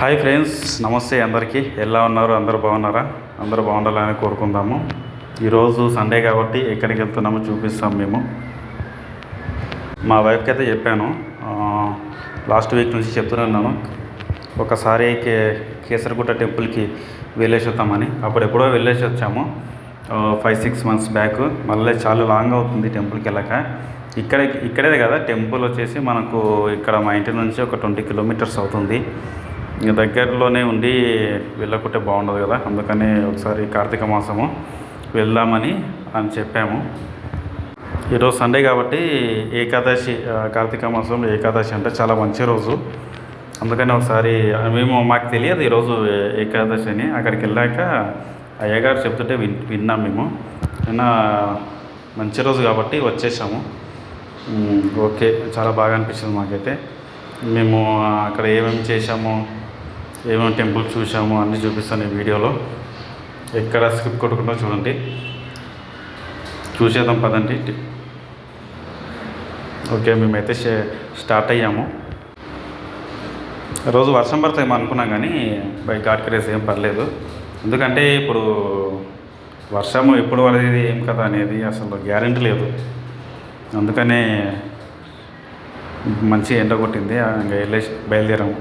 Hi friends నమస్తే అందరికీ. ఎలా ఉన్నారు? అందరూ బాగున్నారా? అందరూ బాగుండాలని కోరుకుందాము. ఈరోజు సండే కాబట్టి ఎక్కడికి వెళ్తున్నామో చూపిస్తాం మేము. మా వైఫ్కి అయితే చెప్పాను. లాస్ట్ వీక్ నుంచి చెప్తున్నాను ఒకసారి కే కేసరగుట్ట టెంపుల్కి వెళ్ళేసి వద్దామని అప్పుడు ఎప్పుడో వెళ్ళేసి వచ్చాము ఫైవ్ సిక్స్ మంత్స్ బ్యాక్ మళ్ళీ చాలా లాంగ్ అవుతుంది టెంపుల్కి వెళ్ళాక. ఇక్కడే ఇక్కడే కదా? టెంపుల్ వచ్చేసి మనకు ఇక్కడ మా ఇంటి నుంచి ఒక ట్వంటీ కిలోమీటర్స్ అవుతుంది. ఇంకా దగ్గరలోనే ఉండి వెళ్ళకుంటే బాగుండదు కదా. అందుకని ఒకసారి కార్తీక మాసము వెళ్దామని అని చెప్పాము. ఈరోజు సండే కాబట్టి ఏకాదశి కార్తీక మాసంలో ఏకాదశి అంటే చాలా మంచి రోజు. అందుకని ఒకసారి మేము మాకు తెలియదు ఈరోజు ఏకాదశి అని. అక్కడికి వెళ్ళాక అయ్యగారు చెప్తుంటే విన్ విన్నాం మేము. అయినా మంచి రోజు కాబట్టి వచ్చేసాము. ఓకే చాలా బాగా అనిపించింది మాకైతే. మేము అక్కడ ఏమేమి చేసాము ఏమేమి టెంపుల్ చూసాము అన్నీ చూపిస్తాను ఈ వీడియోలో. ఎక్కడ స్కిప్ కొట్టకుండా చూడండి. చూసేద్దాం పదండి. ఓకే మేమైతే స్టార్ట్ అయ్యాము. రోజు వర్షం పడతాయేమో అనుకున్నాం కానీ బై గాడ్ క్రేజ్ ఏం పర్లేదు ఎందుకంటే ఇప్పుడు వర్షము ఎప్పుడు పడేది ఏం కదా అనేది అసలు గ్యారెంటీ లేదు. అందుకనే మంచి ఎండ కొట్టింది ఇంకా వెళ్ళేసి బయలుదేరాము.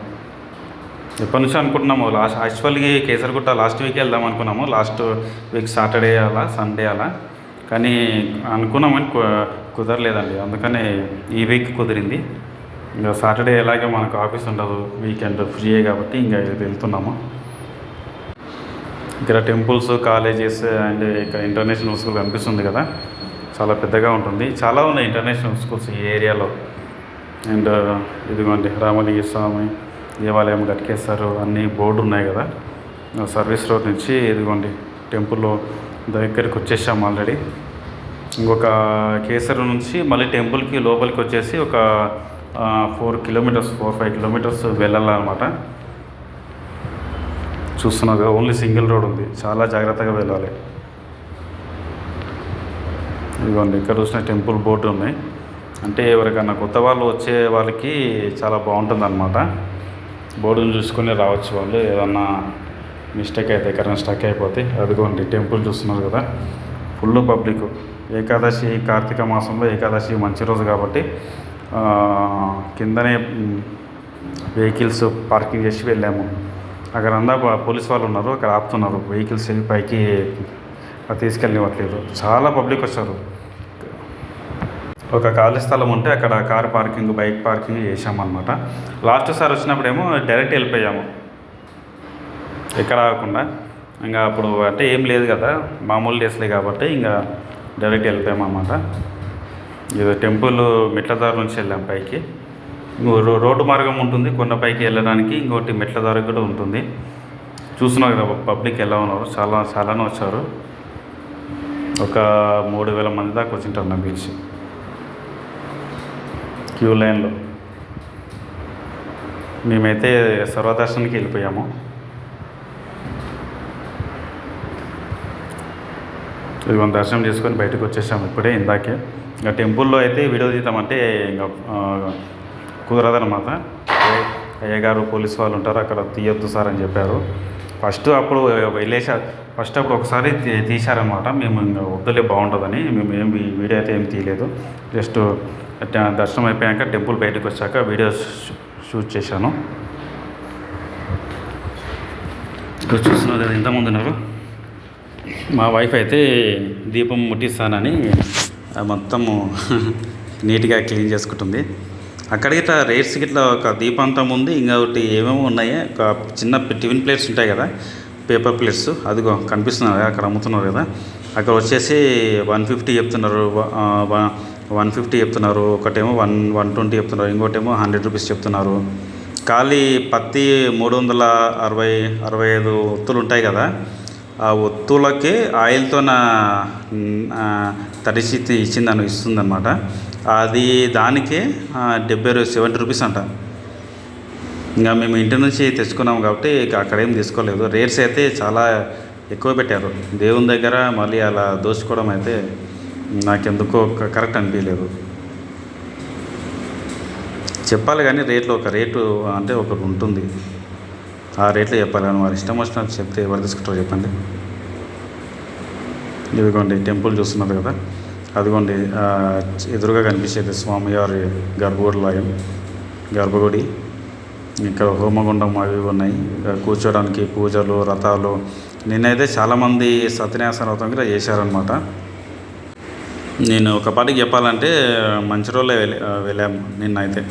ఎప్పటి నుంచో అనుకుంటున్నాము? లాస్ట్ యాక్చువల్గా కేసరిగుట్ట లాస్ట్ వీక్ వెళ్దాం అనుకున్నాము. లాస్ట్ వీక్ సాటర్డే అలా సండే అలా. కానీ అనుకున్నామని కుదరలేదండి. అందుకనే ఈ వీక్ కుదిరింది. ఇంకా సాటర్డే ఎలాగే మనకు ఆఫీస్ ఉండదు. వీకెండ్ ఫ్రీయే కాబట్టి ఇంకా వెళ్తున్నాము. ఇక్కడ టెంపుల్స్ కాలేజెస్ అండ్ ఇక్కడ ఇంటర్నేషనల్ స్కూల్ కనిపిస్తుంది కదా. చాలా పెద్దగా ఉంటుంది. చాలా ఉన్నాయి ఇంటర్నేషనల్ స్కూల్స్ ఈ ఏరియాలో. అండ్ ఇదిగోండి రామలింగ స్వామి దేవాలయం కట్టికేస్తారు అన్ని బోర్డు ఉన్నాయి కదా. సర్వీస్ రోడ్ నుంచి ఇదిగోండి టెంపుల్లో దగ్గరికి వచ్చేసాము ఆల్రెడీ. ఇంకొక కేసరి నుంచి మళ్ళీ టెంపుల్కి లోపలికి వచ్చేసి ఒక four kilometres four five kilometres వెళ్ళాలన్నమాట. చూస్తున్నాగా ఓన్లీ సింగిల్ రోడ్ ఉంది. చాలా జాగ్రత్తగా వెళ్ళాలి. ఇదిగోండి ఇక్కడ చూసిన టెంపుల్ బోర్డు ఉన్నాయి. అంటే ఎవరికైనా కొత్త వాళ్ళు వచ్చే వాళ్ళకి చాలా బాగుంటుంది అనమాట బోర్డుని చూసుకొని రావచ్చు వాళ్ళు. ఏదన్నా మిస్టేక్ అయితే ఎక్కడైనా స్టక్ అయిపోతే అదిగోండి టెంపుల్ చూస్తున్నారు కదా. ఫుల్ పబ్లిక్ ఏకాదశి కార్తీక మాసంలో ఏకాదశి మంచి రోజు కాబట్టి కిందనే వెహికల్స్ పార్కింగ్ చేసి వెళ్ళాము. అక్కడ అందా పోలీస్ వాళ్ళు ఉన్నారు అక్కడ ఆపుతున్నారు. వెహికల్స్ పైకి తీసుకెళ్ళనివ్వట్లేదు. చాలా పబ్లిక్ వచ్చారు. ఒక ఖాళీ స్థలం ఉంటే అక్కడ కార్ పార్కింగ్ బైక్ పార్కింగ్ చేసామన్నమాట లాస్ట్ సార్ వచ్చినప్పుడేమో డైరెక్ట్ వెళ్ళిపోయాము. ఎక్కడ ఆగకుండా ఇంకా అప్పుడు అంటే ఏం లేదు కదా మామూలు డేస్లే కాబట్టి ఇంకా డైరెక్ట్ వెళ్ళిపోయామన్నమాట. ఇది టెంపుల్ మెట్లదారి నుంచి వెళ్ళాం పైకి. ఇంకో రో- రోడ్డు మార్గం ఉంటుంది కొండపైకి వెళ్ళడానికి ఇంకోటి మెట్ల దారి కూడా ఉంటుంది. చూస్తున్నారు కదా పబ్లిక్ ఎలా ఉన్నారు చాలా చాలానే వచ్చారు. ఒక మూడు వేల మంది దాకా వచ్చింటారు నాకు తెలిసి క్యూ లైన్లో. మేమైతే సర్వదర్శనానికి వెళ్ళిపోయాము. ఇదిగో దర్శనం చేసుకొని బయటకు వచ్చేసాము ఇప్పుడే ఇందాకే. ఇంకా టెంపుల్లో అయితే వీడియో తీద్దామంటే ఇంకా కుదరదనమాట అయ్య- అయ్యగారు పోలీస్ వాళ్ళు ఉంటారు అక్కడ తీయొద్దు సార్ అని చెప్పారు. ఫస్ట్ అప్పుడు వెళ్ళేసా ఫస్ట్ అప్పుడు ఒకసారి తీశారనమాట మేము ఇంకా వద్దులే బాగుంటుందని మేము ఏం వీడియో అయితే ఏం తీయలేదు. జస్ట్ దర్శనం అయిపోయాక టెంపుల్ బయటకు వచ్చాక వీడియోస్ షూట్ చేశాను. ఇక్కడ చూస్తున్నారు కదా ఇంతమంది ఉన్నారు. మా వైఫ్ అయితే దీపం ముట్టిస్తానని మొత్తము నీట్గా క్లీన్ చేసుకుంటుంది. అక్కడ ఇట్లా రేట్స్ గిట్లా ఒక దీపంతం ఉంది ఇంకొకటి ఏమేమో ఉన్నాయి. ఒక చిన్న టిఫిన్ ప్లేట్స్ ఉంటాయి కదా పేపర్ ప్లేట్స్. అదిగో కనిపిస్తున్నారు అక్కడ అమ్ముతున్నారు కదా. అక్కడ వచ్చేసి వన్ ఫిఫ్టీ చెప్తున్నారు. వన్ ఫిఫ్టీ చెప్తున్నారు ఒకటేమో వన్ వన్ ట్వంటీ చెప్తున్నారు ఇంకోటేమో హండ్రెడ్ రూపీస్ చెప్తున్నారు. ఖాళీ పత్తి మూడు వందల అరవై అరవై ఐదు ఒత్తులు ఉంటాయి కదా ఆ ఒత్తులకి ఆయిల్తో నా తడిసి ఇచ్చిందని ఇస్తుందన్నమాట. అది దానికి డెబ్బై సెవెంటీ రూపీస్ అంట. ఇంకా మేము ఇంటి నుంచి తెచ్చుకున్నాం కాబట్టి ఇక అక్కడ ఏం తీసుకోలేదు. రేట్స్ అయితే చాలా ఎక్కువ పెట్టారు. దేవుని దగ్గర మళ్ళీ అలా దోచుకోవడం అయితే నాకెందుకో కరెక్ట్ అనిపించలేదు చెప్పాలి కానీ రేట్లు ఒక రేటు అంటే ఒకటి ఉంటుంది. ఆ రేట్లు కానీ వారి ఇష్టం వచ్చినట్టు చెప్తే ఎవరు తీసుకుంటారో చెప్పండి. ఇదిగోండి టెంపుల్ చూస్తున్నారు కదా. అదిగోండి ఎదురుగా కనిపించేది స్వామివారి గర్భగుడిలాయం గర్భగుడి. ఇక్కడ హోమగుండం అవి ఉన్నాయి. కూర్చోడానికి పూజలు రథాలు. నిన్నైతే చాలామంది సత్యనారాయణ వ్రతం కూడా చేశారనమాట నేను ఒక పాటికి చెప్పాలంటే మంచి రోజులే వెళ్ళి వెళ్ళాము నిన్న అయితే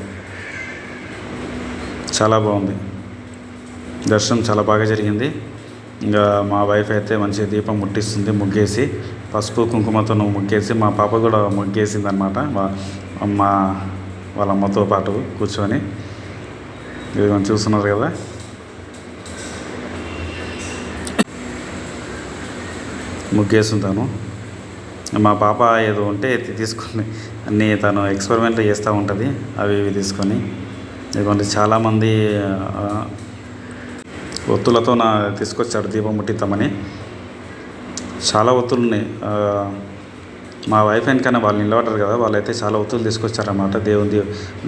చాలా బాగుంది. దర్శనం చాలా బాగా జరిగింది. ఇంకా మా వైఫ్ అయితే మంచి దీపం ముట్టిస్తుంది ముగ్గేసి పసుపు కుంకుమతో ముగ్గేసి మా పాప కూడా ముగ్గేసింది అనమాట అమ్మ వాళ్ళ అమ్మతో పాటు కూర్చొని. ఇది మనం చూస్తున్నారు కదా. ముగ్గేస్తుంటాను మా పాప ఏదో ఉంటే తీసుకుని తీసుకొని అన్నీ తను ఎక్స్పెరిమెంట్ చేస్తూ ఉంటుంది అవి ఇవి తీసుకొని. ఇదిగోండి చాలామంది ఒత్తులతో నా తీసుకొచ్చాడు దీపం ముట్టిద్దామని. చాలా ఒత్తులు ఉన్నాయి మా వైఫ్ వెనకనే వాళ్ళు నిలబడ్డారు కదా వాళ్ళైతే చాలా ఒత్తులు తీసుకొచ్చారన్నమాట దేవుని దీ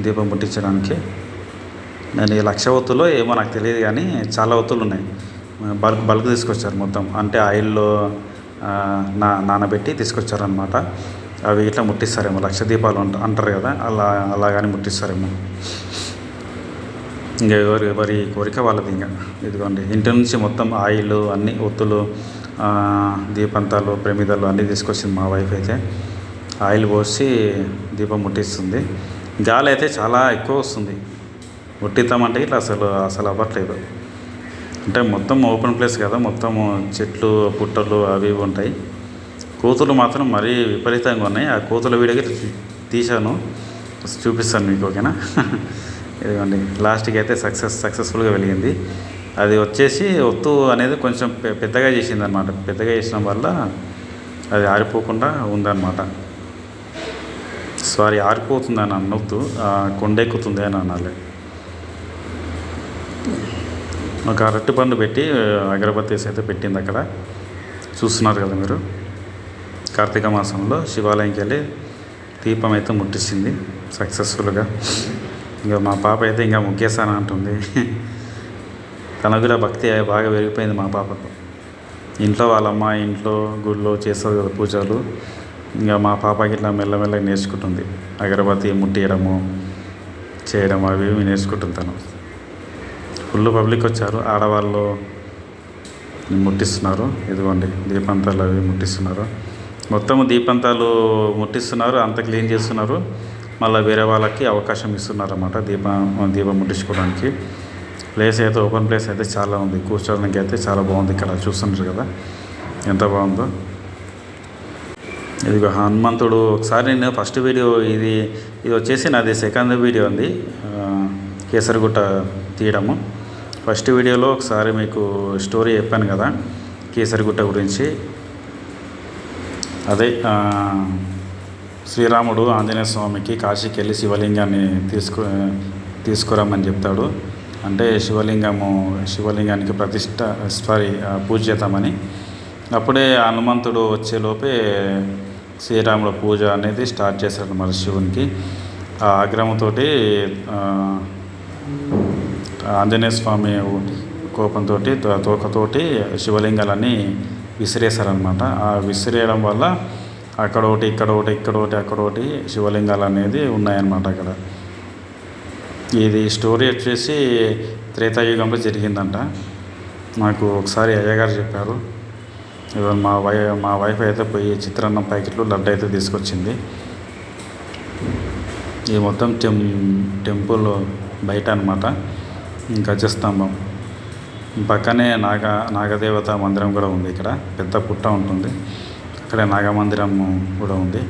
దీపం ముట్టించడానికి. నేను ఈ లక్ష ఒత్తులో ఏమో నాకు తెలియదు కానీ చాలా ఒత్తులు ఉన్నాయి బల్క్ బల్క్ తీసుకొచ్చారు మొత్తం. అంటే ఆయిల్లో నా నానబెట్టి తీసుకొచ్చారనమాట అవి ఇట్లా ముట్టిస్తారేమో లక్ష దీపాలు అంట అంటారు కదా అలా అలా కానీ ముట్టిస్తారేమో. ఇంకా ఎవరు ఎవరి కోరిక వాళ్ళది ఇంకా. ఇదిగోండి ఇంటి నుంచి మొత్తం ఆయిల్ అన్ని ఒత్తులు దీపంతాలు ప్రమిదలు అన్నీ తీసుకొచ్చింది మా వైఫ్ అయితే. ఆయిల్ పోసి దీపం ముట్టిస్తుంది. గాలి అయితే చాలా ఎక్కువ వస్తుంది. ముట్టిద్దామంటే ఇట్లా అసలు అసలు అవ్వట్లేదు. అంటే మొత్తం ఓపెన్ ప్లేస్ కదా మొత్తం చెట్లు పుట్టలు అవి ఇవి ఉంటాయి. కోతులు మాత్రం మరీ విపరీతంగా ఉన్నాయి. ఆ కోతుల వీడియోకి తీశాను. చూపిస్తాను మీకు ఓకేనా? ఇదిగోండి లాస్ట్కి అయితే సక్సెస్ సక్సెస్ఫుల్గా వెలిగింది. అది వచ్చేసి ఒత్తు అనేది కొంచెం పెద్దగా చేసింది అనమాట పెద్దగా చేసిన వల్ల అది ఆరిపోకుండా ఉందన్నమాట. సారీ ఆరిపోతుందని అని ఆ, కొండెక్కుతుంది అని అనాలి. ఒక అరటి పండు పెట్టి అగరబత్తీస్ అయితే పెట్టింది అక్కడ. చూస్తున్నారు కదా మీరు. కార్తీక మాసంలో శివాలయంకి వెళ్ళి దీపం అయితే ముట్టించింది సక్సెస్ఫుల్గా. ఇంకా మా పాప అయితే ఇంకా ముగ్గేసాను అంటుంది. తనకు కూడా భక్తి బాగా పెరిగిపోయింది మా పాపకు. ఇంట్లో వాళ్ళమ్మ ఇంట్లో గుళ్ళో చేస్తారు కదా పూజలు. ఇంకా మా పాపకి ఇట్లా మెల్లమెల్లగా నేర్చుకుంటుంది. అగరబత్తి ముట్టియడము చేయడం అవి నేర్చుకుంటుంది తను. ఫుల్ పబ్లిక్ వచ్చారు. ఆడవాళ్ళు ముట్టిస్తున్నారు. ఇదిగోండి దీపంతాలు అవి ముట్టిస్తున్నారు. మొత్తం దీపంతాలు ముట్టిస్తున్నారు. అంత క్లీన్ చేస్తున్నారు. మళ్ళీ వేరే వాళ్ళకి అవకాశం ఇస్తున్నారు అన్నమాట దీపం దీపం ముట్టించుకోవడానికి. ప్లేస్ అయితే ఓపెన్ ప్లేస్ అయితే చాలా ఉంది. కూర్చోడానికి అయితే చాలా బాగుంది ఇక్కడ. చూస్తున్నారు కదా ఎంత బాగుందో. ఇదిగో హనుమంతుడు. ఒకసారి నేను ఫస్ట్ వీడియో ఇది ఇది వచ్చేసి నాది సెకండ్ వీడియో ఉంది కేసరిగుట్ట తీయడము. ఫస్ట్ వీడియోలో ఒకసారి మీకు స్టోరీ చెప్పాను కదా కేసరిగుట్ట గురించి. అదే శ్రీరాముడు ఆంజనేయ స్వామికి కాశీకి వెళ్ళి శివలింగాన్ని తీసుకు తీసుకురమ్మని చెప్తాడు. అంటే శివలింగము శివలింగానికి ప్రతిష్ట సారీ పూజ చేద్దామని అప్పుడే హనుమంతుడు వచ్చేలోపే శ్రీరాముడు పూజ అనేది స్టార్ట్ చేశాడు మన శివునికి ఆ ఆగ్రహంతో ఆంజనేయ స్వామి కోపంతో తోకతోటి శివలింగాలన్నీ విసిరేశారనమాట ఆ విసిరేయడం వల్ల అక్కడ ఒకటి ఇక్కడ ఒకటి ఇక్కడ ఒకటి అక్కడ ఒకటి శివలింగాలు అనేది ఉన్నాయన్నమాట అక్కడ. ఇది స్టోరీ వచ్చేసి త్రేతాయుగంలో జరిగిందంట. నాకు ఒకసారి అయ్యగారు చెప్పారు. ఇవాళ మా వై మా వైఫ్ అయితే పోయి చిత్రాన్నం ప్యాకెట్లు లడ్డు అయితే తీసుకొచ్చింది. ఇది మొత్తం టెం టెంపుల్ బయట అనమాట గజస్తంభం పక్కనే నాగ నాగదేవత మందిరం కూడా ఉంది ఇక్కడ. పెద్ద పుట్ట ఉంటుంది. అక్కడ నాగమందిరం కూడా ఉంది.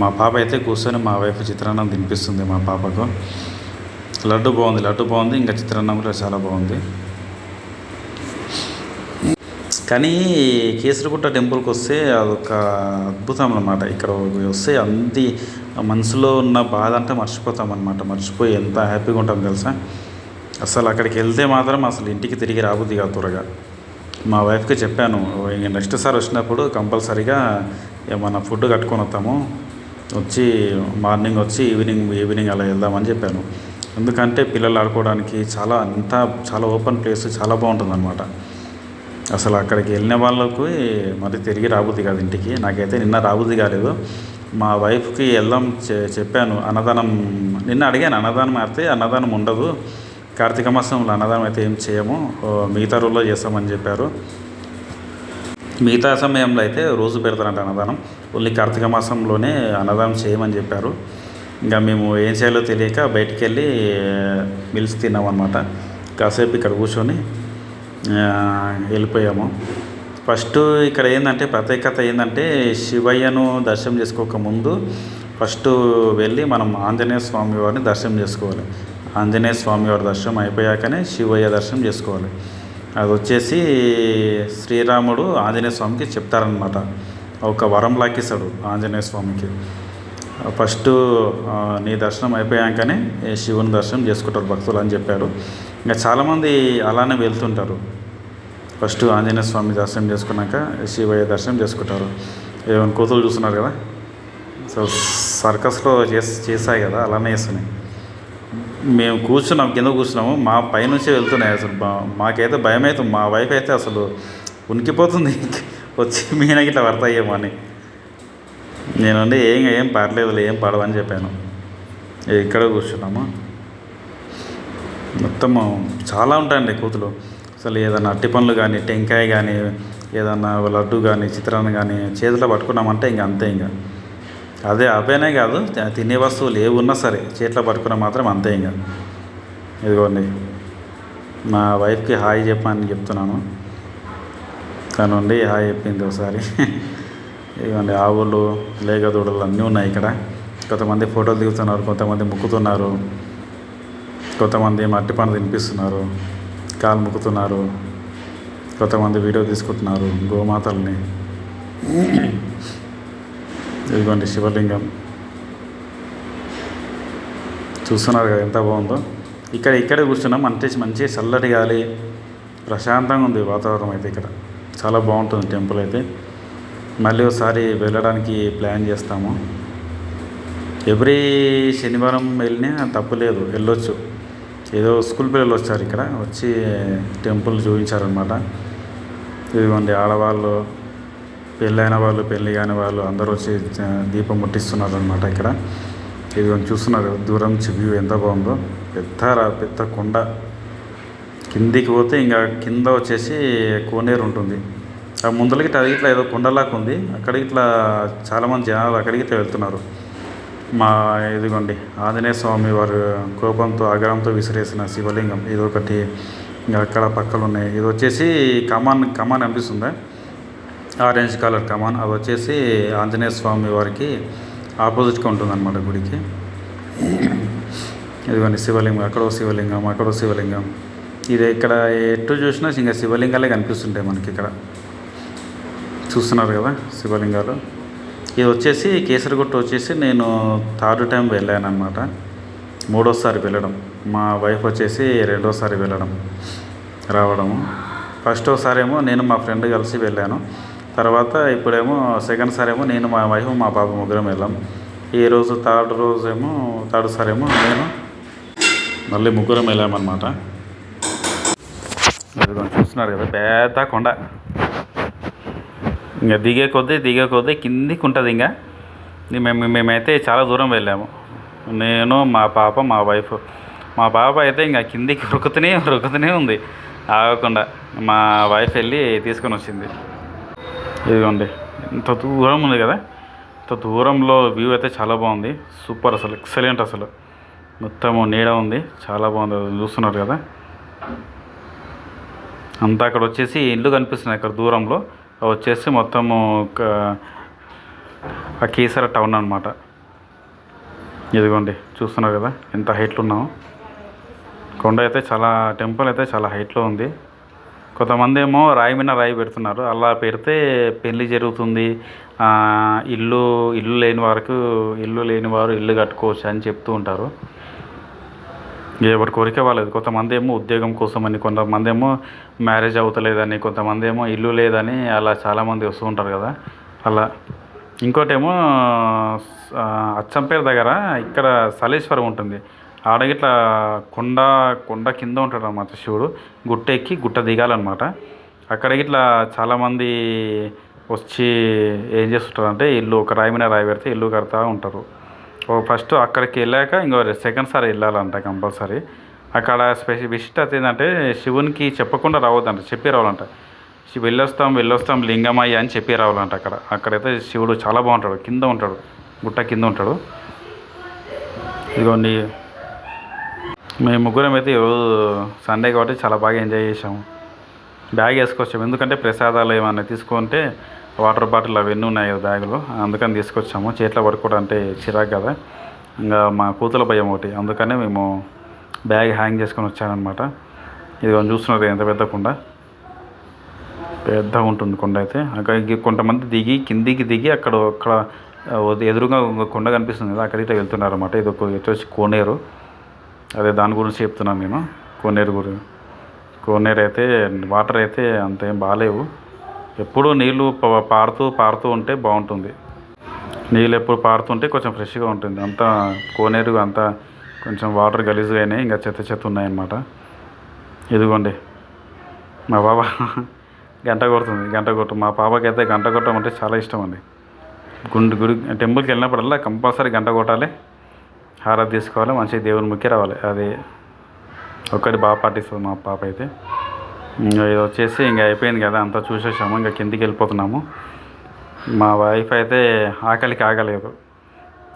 మా పాప అయితే కూర్చొని మా వైఫ్ చిత్రాన్నం తినిపిస్తుంది మా పాపకు. లడ్డు బాగుంది లడ్డు బాగుంది ఇంకా చిత్రాన్నం కూడా చాలా బాగుంది. కానీ కేసరిగుట్ట టెంపుల్కి వస్తే అదొక అద్భుతం అనమాట ఇక్కడ వస్తే అంది మనసులో ఉన్న బాధ అంటే మర్చిపోతాం అనమాట మర్చిపోయి ఎంత హ్యాపీగా ఉంటాం తెలుసా? అసలు అక్కడికి వెళ్తే మాత్రం అసలు ఇంటికి తిరిగి రాబుద్ది కాదు త్వరగా. మా వైఫ్కి చెప్పాను నెక్స్ట్ సార్ వచ్చినప్పుడు కంపల్సరీగా ఏమన్నా ఫుడ్ కట్టుకొని వస్తాము వచ్చి మార్నింగ్ వచ్చి ఈవినింగ్ ఈవినింగ్ అలా వెళ్దామని చెప్పాను. ఎందుకంటే పిల్లలు ఆడుకోవడానికి చాలా అంతా చాలా ఓపెన్ ప్లేస్ చాలా బాగుంటుందన్నమాట. అసలు అక్కడికి వెళ్ళిన వాళ్ళకు మరి తిరిగి రాబుద్ది కాదు ఇంటికి. నాకైతే నిన్న రాబుద్ది కాలేదు. మా వైఫ్కి వెళ్దాం చె- చెప్పాను అన్నదానం నిన్న అడిగాను అన్నదానం అయితే అన్నదానం ఉండదు. కార్తీక మాసంలో అన్నదానం అయితే ఏం చేయము. మిగతా రోజుల్లో చేస్తామని చెప్పారు. మిగతా సమయంలో అయితే రోజు పెడతారంట అన్నదానం. ఓన్లీ కార్తీక మాసంలోనే అన్నదానం చేయమని చెప్పారు. ఇంకా మేము ఏం చేయాలో తెలియక బయటికి వెళ్ళి మిల్స్ తిన్నాం అనమాట కాసేపు ఇక్కడ కూర్చొని వెళ్ళిపోయాము. ఫస్ట్ ఇక్కడ ఏంటంటే ప్రత్యేకత ఏంటంటే శివయ్యను దర్శనం చేసుకోక ముందు ఫస్ట్ వెళ్ళి మనం ఆంజనేయ స్వామి వారిని దర్శనం చేసుకోవాలి. ఆంజనేయ స్వామి వారి దర్శనం అయిపోయాకనే శివయ్య దర్శనం చేసుకోవాలి. అది వచ్చేసి శ్రీరాముడు ఆంజనేయ స్వామికి చెప్తారనమాట ఒక వరం లాక్కిస్తాడు ఆంజనేయ స్వామికి. ఫస్ట్ నీ దర్శనం అయిపోయాకనే శివుని దర్శనం చేసుకుంటారు భక్తులు అని చెప్పారు. ఇంకా చాలామంది అలానే వెళ్తుంటారు. ఫస్ట్ ఆంజనేయ స్వామి దర్శనం చేసుకున్నాక శివయ్య దర్శనం చేసుకుంటారు. ఏమైనా కూతురు చూస్తున్నారు కదా? సో సర్కస్లో చేసి చేశాయి కదా అలానే చేస్తున్నాయి. మేము కూర్చున్నాం కింద కూర్చున్నాము. మా పైనుంచే వెళ్తున్నాయి అసలు. మా- మాకైతే భయం అవుతుంది మా వైఫ్ అయితే అసలు ఉనికిపోతుంది. వచ్చి మీన ఇట్లా పడతాయేమో అని. నేనండి ఏం ఏం పర్లేదులే ఏం పడవని చెప్పాను. ఇక్కడ కూర్చున్నాము? మొత్తము చాలా ఉంటాయండి కూతులు. అసలు ఏదైనా అట్టి పనులు కానీ టెంకాయ కానీ ఏదన్నా లడ్డు కానీ చిత్రాన్ని కానీ చేతిలో పట్టుకున్నామంటే ఇంక అంతే ఇంకా. అదే అవేనే కాదు తినే వస్తువులు ఏ ఉన్నా సరే చేతిలో పట్టుకున్నా మాత్రం అంతే ఇంకా. ఇదిగోండి మా వైఫ్కి హాయ్ చెప్పమని చెప్తున్నాను. తనుండి హాయ్ చెప్పింది ఒకసారి. ఇదిగోండి ఆవులు లేగదూడలు అన్నీ ఉన్నాయి ఇక్కడ. కొంతమంది ఫోటోలు దిగుతున్నారు కొంతమంది ముక్కుతున్నారు. కొంతమంది మట్టి పని తినిపిస్తున్నారు కాలు ముక్కుతున్నారు. కొంతమంది వీడియో తీసుకుంటున్నారు గోమాతల్ని. ఇదిగోండి శివలింగం. చూస్తున్నారు కదా ఎంత బాగుందో. ఇక్కడ ఇక్కడ కూర్చున్నాం. అంటే మంచి చల్లటి గాలి ప్రశాంతంగా ఉంది వాతావరణం అయితే ఇక్కడ. చాలా బాగుంటుంది టెంపుల్ అయితే. మళ్ళీ ఒకసారి వెళ్ళడానికి ప్లాన్ చేస్తాము. ఎవ్రీ శనివారం వెళ్ళినా తప్పులేదు వెళ్ళొచ్చు. ఏదో స్కూల్ పిల్లలు వచ్చారు ఇక్కడ వచ్చి టెంపుల్ చూపించారనమాట ఇదిగోండి ఆడవాళ్ళు పెళ్ళైన వాళ్ళు పెళ్ళి కాని వాళ్ళు అందరూ వచ్చి దీపం ముట్టిస్తున్నారు అనమాట ఇక్కడ. ఇదిగోండి చూస్తున్నారు దూరం నుంచి వ్యూ ఎంత బాగుందో. పెద్ద పెద్ద కొండ. కిందికి పోతే ఇంకా కింద వచ్చేసి కోనేరు ఉంటుంది. ఆ ముందలకి అది ఇట్లా ఏదో కొండలాగా ఉంది. అక్కడికి ఇట్లా చాలామంది జనాలు అక్కడికి వెళ్తున్నారు. మా ఇదిగోండి ఆంజనేయ స్వామి వారు కోపంతో ఆగ్రహంతో విసిరేసిన శివలింగం. ఇది ఒకటి ఇంకా అక్కడ పక్కలు ఉన్నాయి ఇది వచ్చేసి కమాన్ కమాన్ అనిపిస్తుందా? ఆరెంజ్ కలర్ కమాన్ అది వచ్చేసి ఆంజనేయ స్వామి వారికి ఆపోజిట్గా ఉంటుందన్నమాట గుడికి. ఇదిగోండి శివలింగం అక్కడో శివలింగం అక్కడో శివలింగం. ఇది ఇక్కడ ఎటు చూసినా ఇంకా శివలింగాలే కనిపిస్తుంటాయి మనకి ఇక్కడ. చూస్తున్నారు కదా శివలింగాలు. ఇది వచ్చేసి కేసరిగుట్ట వచ్చేసి నేను థర్డ్ టైం వెళ్ళాను అనమాట మూడోసారి వెళ్ళడం. మా వైఫ్ వచ్చేసి రెండోసారి వెళ్ళడం రావడము. ఫస్ట్ ఒకసారి ఏమో నేను మా ఫ్రెండ్ కలిసి వెళ్ళాను. తర్వాత ఇప్పుడేమో సెకండ్ సారి ఏమో నేను మా వైఫ్ మా పాప ముగ్గురం వెళ్ళాం. ఈ రోజు థర్డ్ రోజు ఏమో థర్డ్ సారి ఏమో నేను మళ్ళీ ముగ్గురం వెళ్ళామన్నమాట. ఇదిగోండి చూస్తున్నారు కదా పెద్ద కొండ. ఇంకా దిగే కొద్దీ దిగే కొద్దీ కిందికి ఉంటుంది ఇంకా. మేము మేమైతే చాలా దూరం వెళ్ళాము. నేను మా పాప మా వైఫ్. మా పాప అయితే ఇంకా కిందికి రుకుతూనే రుకుతూనే ఉంది. ఆగకుండా మా వైఫ్ వెళ్ళి తీసుకొని వచ్చింది. ఇదిగోండి. ఇంత దూరం ఉంది కదా? ఇంత దూరంలో వ్యూ అయితే చాలా బాగుంది. సూపర్ అసలు ఎక్సలెంట్ అసలు. మొత్తము నీడ ఉంది. చాలా బాగుంది. చూస్తున్నారు కదా? అంతా అక్కడ వచ్చేసి ఇల్లు కనిపిస్తున్నాయి అక్కడ దూరంలో. అవి వచ్చేసి మొత్తము ఒక- ఆ కీసర టౌన్ అనమాట ఇదిగోండి. చూస్తున్నారు కదా? ఎంత హైట్లో ఉన్నామో. కొండ అయితే చాలా టెంపుల్ అయితే చాలా హైట్లో ఉంది. కొంతమంది ఏమో రాయి మీద రాయి పెడుతున్నారు. అలా పెడితే పెళ్ళి జరుగుతుంది. ఇల్లు ఇల్లు లేని వారికి ఇల్లు లేని వారు ఇల్లు కట్టుకోవచ్చు అని చెప్తూ ఉంటారు. ఎవరి కోరిక వాళ్ళది. కొంతమంది ఏమో ఉద్యోగం కోసమని కొంతమంది ఏమో మ్యారేజ్ అవుతలేదని కొంతమంది ఏమో ఇల్లు లేదని అలా చాలామంది వస్తూ ఉంటారు కదా. అలా. ఇంకోటేమో అచ్చంపేరు అచ్చంపేట దగ్గర ఇక్కడ సలేశ్వరం ఉంటుంది. ఆడ ఇట్లా కొండ కొండ కింద ఉంటాడు అనమాట శివుడు. గుట్ట ఎక్కి గుట్ట దిగాలన్నమాట. అక్కడ ఇట్లా చాలామంది వచ్చి ఏం చేస్తుంటారంటే ఇల్లు ఒక రాయి మీద రాయి పెడితే ఇల్లు కడతా ఉంటారు. ఓ ఫస్ట్ అక్కడికి వెళ్ళాక ఇంకో సెకండ్ సారి వెళ్ళాలంట కంపల్సరీ. అక్కడ స్పెషల్ విశిష్టత ఏంటంటే శివునికి చెప్పకుండా రావద్దంట చెప్పి రావాలంట. శి- వెళ్ళొస్తాం వెళ్ళొస్తాం లింగమయ్య అని చెప్పి రావాలంట అక్కడ. అక్కడైతే శివుడు చాలా బాగుంటాడు కింద ఉంటాడు గుట్ట కింద ఉంటాడు. ఇదిగోండి. మేము ముగ్గురం అయితే ఈరోజు సండే కాబట్టి చాలా బాగా ఎంజాయ్ చేసాము బ్యాగ్ వేసుకొచ్చాము. ఎందుకంటే ప్రసాదాలు ఏమన్నా తీసుకుంటే వాటర్ బాటిల్ అవన్నీ ఉన్నాయి కదా బ్యాగులో అందుకని తీసుకొచ్చాము. చేతిలో పడుకోవడం అంటే చిరాకు కదా. ఇంకా మా కూతుల భయం ఒకటి. అందుకనే మేము బ్యాగ్ హ్యాంగ్ చేసుకొని వచ్చానమాట ఇది చూస్తున్నారు ఎంత పెద్ద కుండ. పెద్దగా ఉంటుంది కొండ అయితే. అక్కడ ఇంక కొంతమంది దిగి కిందికి దిగి అక్కడ అక్కడ ఎదురుగా కొండ కనిపిస్తుంది కదా అక్కడికి వెళ్తున్నారు అనమాట ఇది ఒక వచ్చి కోనేరు. అదే దాని గురించి చెప్తున్నాను నేను కోనేరు గురించి కోనేరు అయితే వాటర్ అయితే అంత ఏం బాగాలేవు. ఎప్పుడూ నీళ్ళు ప- పారుతూ పారుతూ ఉంటే బాగుంటుంది. నీళ్ళు ఎప్పుడు పారుతుంటే కొంచెం ఫ్రెష్గా ఉంటుంది. అంతా కోనేరు అంతా కొంచెం వాటర్ గలీజ్గా అయినాయి ఇంకా చెత్త చెత్త ఉన్నాయన్నమాట. ఇదిగోండి మా బాబా గంట కొడుతుంది గంట కొట్టు. మా పాపకి అయితే గంట కొట్టడం అంటే చాలా ఇష్టం అండి. గుండు గుడి టెంపుల్కి వెళ్ళినప్పుడల్లా కంపల్సరీ గంట కొట్టాలి. హారతి తీసుకోవాలి మంచిగా దేవుని ముక్కి రావాలి. అది ఒక్కటి బాగా పాటిస్తుంది మా పాప అయితే. ఇంకా ఇది వచ్చేసి ఇంకా అయిపోయింది కదా అంతా చూసేసాము. ఇంకా కిందికి వెళ్ళిపోతున్నాము. మా వైఫ్ అయితే ఆకలికి ఆగలేదు.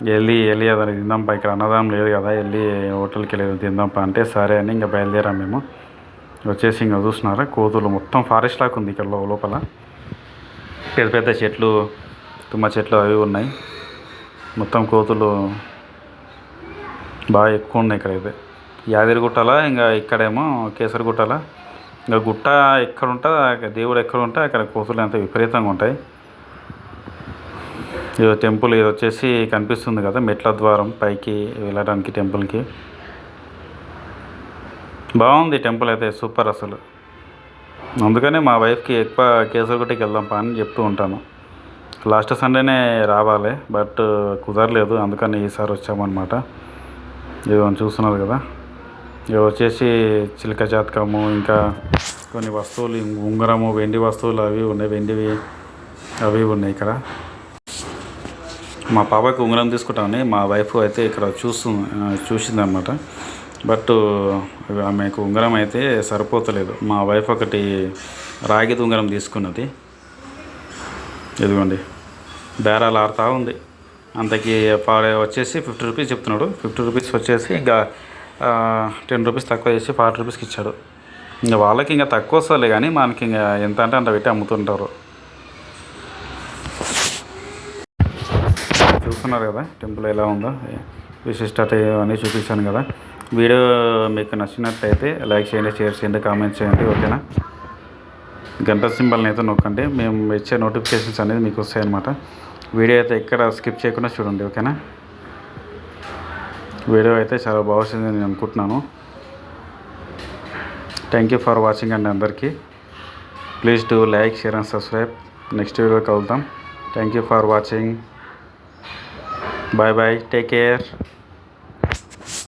వెళ్ళి వెళ్ళి అదని తిందాంపా ఇక్కడ అన్నదానం లేదు కదా వెళ్ళి హోటల్కి వెళ్ళి తిందాంపా అంటే సరే అని ఇంకా బయలుదేరాం మేము. వచ్చేసి ఇంకా చూస్తున్నారా కోతులు మొత్తం ఫారెస్ట్ లాగా ఉంది ఇక్కడ లోపల. పెద్ద పెద్ద చెట్లు తుమ్మ చెట్లు అవి ఉన్నాయి. మొత్తం కోతులు బాగా ఎక్కువ ఉన్నాయి ఇక్కడైతే. యాదగిరిగుట్టల ఇంకా ఇక్కడేమో కేసరిగుట్టల ఇంకా గుట్ట ఎక్కడ ఉంటుందో దేవుడు ఎక్కడ ఉంటే అక్కడ కోతులు అంత విపరీతంగా ఉంటాయి. ఇది టెంపుల్ ఇది వచ్చేసి కనిపిస్తుంది కదా మెట్ల ద్వారం పైకి వెళ్ళడానికి టెంపుల్కి. బాగుంది టెంపుల్ అయితే సూపర్ అసలు. అందుకనే మా వైఫ్కి ఎక్కువ కేసరగుట్టకి వెళ్దాం పా అని చెప్తూ ఉంటాను. లాస్ట్ సండేనే రావాలి బట్ కుదరలేదు అందుకని ఈసారి వచ్చామన్నమాట. ఇది చూస్తున్నారు కదా. ఇవి వచ్చేసి చిలక జాతకము ఇంకా కొన్ని వస్తువులు ఉంగరము వెండి వస్తువులు అవి ఉన్నాయి వెండివి అవి ఉన్నాయి ఇక్కడ. మా పాపకి ఉంగరం తీసుకుంటామని మా వైఫ్ అయితే ఇక్కడ చూస్తు చూసింది అనమాట బట్ ఆమెకు ఉంగరం అయితే సరిపోతలేదు. మా వైఫ్ ఒకటి రాగి ఉంగరం తీసుకున్నది. ఇదిగోండి. బేరాలు ఆడుతూ ఉంది. అంతకి పా- వచ్చేసి ఫిఫ్టీ రూపీస్ చెప్తున్నాడు. ఫిఫ్టీ రూపీస్ వచ్చేసి ఇంకా టెన్ రూపీస్ తక్కువ చేసి ఫార్టీ రూపీస్కి ఇచ్చాడు. ఇంకా వాళ్ళకి ఇంకా తక్కువ వస్తుంది కానీ మనకి ఇంకా ఎంత అంటే అంత పెట్టి అమ్ముతుంటారు. చూస్తున్నారు కదా టెంపుల్ ఎలా ఉందో. విశిష్టత అన్నీ చూపించాను కదా. వీడియో మీకు నచ్చినట్లయితే లైక్ చేయండి షేర్ చేయండి కామెంట్ చేయండి ఓకేనా? గంట సింబల్ని అయితే నొక్కండి. మేము ఇచ్చే నోటిఫికేషన్స్ అనేది మీకు వస్తాయన్నమాట. వీడియో అయితే ఎక్కడ స్కిప్ చేయకుండా చూడండి ఓకేనా? వీడియో అయితే చాలా బాగుంది నేను అనుకుంటున్నాను. థ్యాంక్ యూ ఫర్ వాచింగ్ అండి అందరికీ. Please do like share and subscribe next video కలుద్దాం. Thank you for watching bye bye take care